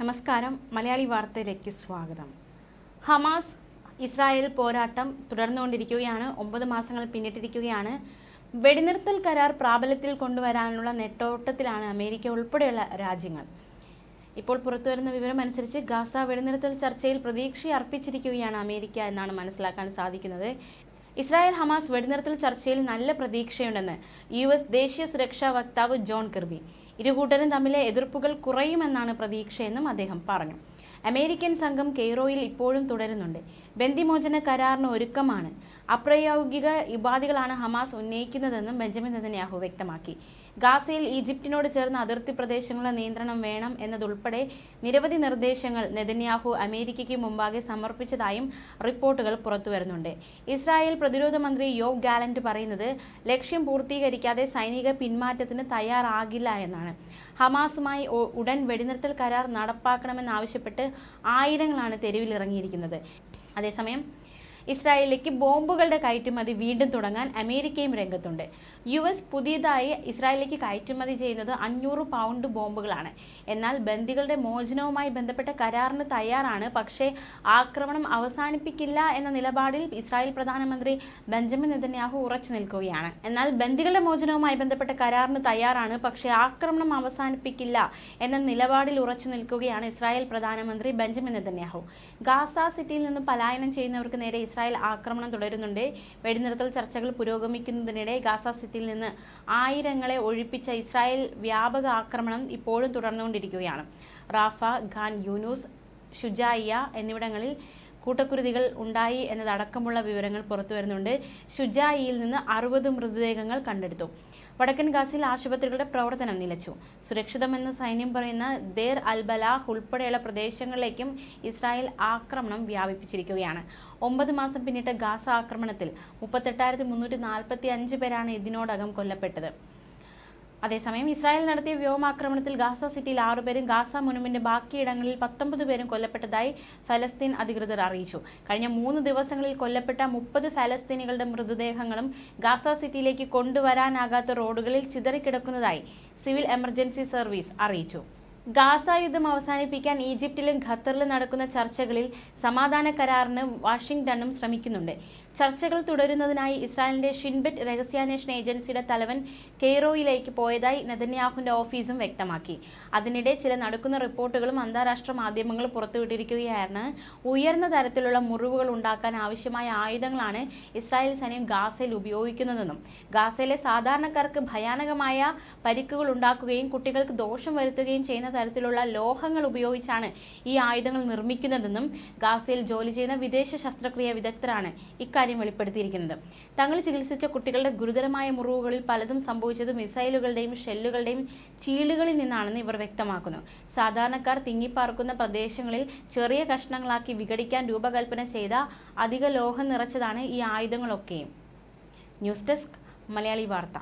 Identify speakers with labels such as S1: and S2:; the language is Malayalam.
S1: നമസ്കാരം. മലയാളി വാർത്തയിലേക്ക് സ്വാഗതം. ഹമാസ് ഇസ്രായേൽ പോരാട്ടം തുടർന്നുകൊണ്ടിരിക്കുകയാണ്. ഒമ്പത് മാസങ്ങൾ പിന്നിട്ടിരിക്കുകയാണ്. വെടിനിർത്തൽ കരാർ പ്രാബല്യത്തിൽ കൊണ്ടുവരാനുള്ള നെട്ടോട്ടത്തിലാണ് അമേരിക്ക ഉൾപ്പെടെയുള്ള രാജ്യങ്ങൾ. ഇപ്പോൾ പുറത്തുവരുന്ന വിവരം അനുസരിച്ച് ഗാസ വെടിനിർത്തൽ ചർച്ചയിൽ പ്രതീക്ഷ അർപ്പിച്ചിരിക്കുകയാണ് അമേരിക്ക എന്നാണ് മനസ്സിലാക്കാൻ സാധിക്കുന്നത്. ഇസ്രായേൽ ഹമാസ് വെടിനിർത്തൽ ചർച്ചയിൽ നല്ല പ്രതീക്ഷയുണ്ടെന്ന് യു എസ് ദേശീയ സുരക്ഷാ വക്താവ് ജോൺ കിർബി. ഇരുകൂട്ടരും തമ്മിലെ എതിർപ്പുകൾ കുറയുമെന്നാണ് പ്രതീക്ഷയെന്നും അദ്ദേഹം പറഞ്ഞു. അമേരിക്കൻ സംഘം കെയ്റോയിൽ ഇപ്പോഴും തുടരുന്നുണ്ട്. ബന്ദിമോചന കരാറിന് ഒരുക്കമാണ്. അപ്രായോഗിക ഉപാധികളാണ് ഹമാസ് ഉന്നയിക്കുന്നതെന്നും ബെഞ്ചമിൻ നെതന്യാഹു വ്യക്തമാക്കി. ഗാസയിൽ ഈജിപ്തിനോട് ചേർന്ന അതിർത്തി പ്രദേശങ്ങളുടെ നിയന്ത്രണം വേണം എന്നതുൾപ്പെടെ നിരവധി നിർദ്ദേശങ്ങൾ നെതന്യാഹു അമേരിക്കയ്ക്ക് മുമ്പാകെ സമർപ്പിച്ചതായും റിപ്പോർട്ടുകൾ പുറത്തുവരുന്നുണ്ട്. ഇസ്രായേൽ പ്രതിരോധ മന്ത്രി യോവ് ഗാലന്റ് പറയുന്നത് ലക്ഷ്യം പൂർത്തീകരിക്കാതെ സൈനിക പിന്മാറ്റത്തിന് തയ്യാറാകില്ല എന്നാണ്. ഹമാസുമായി ഉടൻ വെടിനിർത്തൽ കരാർ നടപ്പാക്കണമെന്നാവശ്യപ്പെട്ട് ആയിരങ്ങളാണ് തെരുവിലിറങ്ങിയിരിക്കുന്നത്. അതേസമയം ഇസ്രായേലിലേക്ക് ബോംബുകളുടെ കയറ്റുമതി വീണ്ടും തുടങ്ങാൻ അമേരിക്കയും രംഗത്തുണ്ട്. യു എസ് പുതിയതായി ഇസ്രായേലിലേക്ക് കയറ്റുമതി ചെയ്യുന്നത് അഞ്ഞൂറ് പൗണ്ട് ബോംബുകളാണ്. എന്നാൽ ബന്ദികളുടെ മോചനവുമായി ബന്ധപ്പെട്ട കരാറിന് തയ്യാറാണ്. പക്ഷേ ആക്രമണം അവസാനിപ്പിക്കില്ല എന്ന നിലപാടിൽ ഇസ്രായേൽ പ്രധാനമന്ത്രി ബെഞ്ചമിൻ നെതന്യാഹു ഉറച്ചു നിൽക്കുകയാണ്. എന്നാൽ ബന്ദികളുടെ മോചനവുമായി ബന്ധപ്പെട്ട കരാറിന് തയ്യാറാണ്. പക്ഷേ ആക്രമണം അവസാനിപ്പിക്കില്ല എന്ന നിലപാടിൽ ഉറച്ചു നിൽക്കുകയാണ് ഇസ്രായേൽ പ്രധാനമന്ത്രി ബെഞ്ചമിൻ നെതന്യാഹു. ഗാസ സിറ്റിയിൽ നിന്ന് പലായനം ചെയ്യുന്നവർക്ക് നേരെ ഇസ്രായേൽ ആക്രമണം തുടരുന്നുണ്ട്. വെടിനിർത്തൽ ചർച്ചകൾ പുരോഗമിക്കുന്നതിനിടെ ഗാസ സിറ്റിയിൽ നിന്ന് ആയിരങ്ങളെ ഒഴിപ്പിച്ച ഇസ്രായേൽ വ്യാപക ആക്രമണം ഇപ്പോഴും തുടർന്നുകൊണ്ടിരിക്കുകയാണ്. റാഫ ഖാൻ യൂനൂസ് ഷുജായിയ എന്നിവിടങ്ങളിൽ കൂട്ടക്കുരുതികൾ ഉണ്ടായി എന്നതടക്കമുള്ള വിവരങ്ങൾ പുറത്തുവരുന്നുണ്ട് ഷുജായിയിൽ നിന്ന് അറുപത് മൃതദേഹങ്ങൾ കണ്ടെടുത്തു. വടക്കൻ ഗാസയിൽ ആശുപത്രികളുടെ പ്രവർത്തനം നിലച്ചു. സുരക്ഷിതമെന്ന് സൈന്യം പറയുന്ന ദേർ അൽബലാഹ് ഉൾപ്പെടെയുള്ള പ്രദേശങ്ങളിലേക്കും ഇസ്രായേൽ ആക്രമണം വ്യാപിപ്പിച്ചിരിക്കുകയാണ്. ഒമ്പത് മാസം പിന്നിട്ട ഗാസ ആക്രമണത്തിൽ മുപ്പത്തെട്ടായിരത്തി മുന്നൂറ്റി നാൽപ്പത്തി അഞ്ച് പേരാണ് ഇതിനോടകം കൊല്ലപ്പെട്ടത്. അതേസമയം ഇസ്രായേൽ നടത്തിയ വ്യോമാക്രമണത്തിൽ ഗാസ സിറ്റിയിൽ ആറുപേരും ഗാസ മുനുമിന്റെ ബാക്കിയിടങ്ങളിൽ പത്തൊമ്പത് പേരും കൊല്ലപ്പെട്ടതായി ഫലസ്തീൻ അധികൃതർ അറിയിച്ചു. കഴിഞ്ഞ മൂന്ന് ദിവസങ്ങളിൽ കൊല്ലപ്പെട്ട മുപ്പത് ഫലസ്തീനികളുടെ മൃതദേഹങ്ങളും ഗാസ സിറ്റിയിലേക്ക് കൊണ്ടുവരാനാകാത്ത റോഡുകളിൽ ചിതറിക്കിടക്കുന്നതായി സിവിൽ എമർജൻസി സർവീസ് അറിയിച്ചു. ഗാസ യുദ്ധം അവസാനിപ്പിക്കാൻ ഈജിപ്തിലും ഖത്തറിലും നടക്കുന്ന ചർച്ചകളിൽ സമാധാന കരാറിന് വാഷിംഗ്ടണും ശ്രമിക്കുന്നുണ്ട്. ചർച്ചകൾ തുടരുന്നതിനായി ഇസ്രായേലിന്റെ ഷിൻബെറ്റ് രഹസ്യാന്വേഷണ ഏജൻസിയുടെ തലവൻ കെയ്റോയിലേക്ക് പോയതായി നെതന്യാഹുവിന്റെ ഓഫീസും വ്യക്തമാക്കി. അതിനിടെ ചില നടക്കുന്ന റിപ്പോർട്ടുകളും അന്താരാഷ്ട്ര മാധ്യമങ്ങൾ പുറത്തുവിട്ടിരിക്കുകയാണ്. ഉയർന്ന തരത്തിലുള്ള മുറിവുകൾ ഉണ്ടാക്കാൻ ആവശ്യമായ ആയുധങ്ങളാണ് ഇസ്രായേൽ സൈന്യം ഗാസയിൽ ഉപയോഗിക്കുന്നതെന്നും ഗാസയിലെ സാധാരണക്കാർക്ക് ഭയാനകമായ പരിക്കുകൾ ഉണ്ടാക്കുകയും കുട്ടികൾക്ക് ദോഷം വരുത്തുകയും ചെയ്യുന്ന തരത്തിലുള്ള ലോഹങ്ങൾ ഉപയോഗിച്ചാണ് ഈ ആയുധങ്ങൾ നിർമ്മിക്കുന്നതെന്നും ഗാസയിൽ ജോലി ചെയ്യുന്ന വിദേശ ശസ്ത്രക്രിയ വിദഗ്ധരാണ് ഇക്കാര്യം വെളിപ്പെടുത്തിയിരിക്കുന്നത്. തങ്ങൾ ചികിത്സിച്ച കുട്ടികളുടെ ഗുരുതരമായ മുറിവുകളിൽ പലതും സംഭവിച്ചത് മിസൈലുകളുടെയും ഷെല്ലുകളുടെയും ചീളുകളിൽ നിന്നാണെന്ന് ഇവർ വ്യക്തമാക്കുന്നു. സാധാരണക്കാർ തിങ്ങിപ്പാർക്കുന്ന പ്രദേശങ്ങളിൽ ചെറിയ കഷ്ണങ്ങളാക്കി വിഘടിക്കാൻ രൂപകൽപ്പന ചെയ്ത അധിക ലോഹം നിറച്ചതാണ് ഈ ആയുധങ്ങളൊക്കെയും. ന്യൂസ് ഡെസ്ക് മലയാളി വാർത്ത.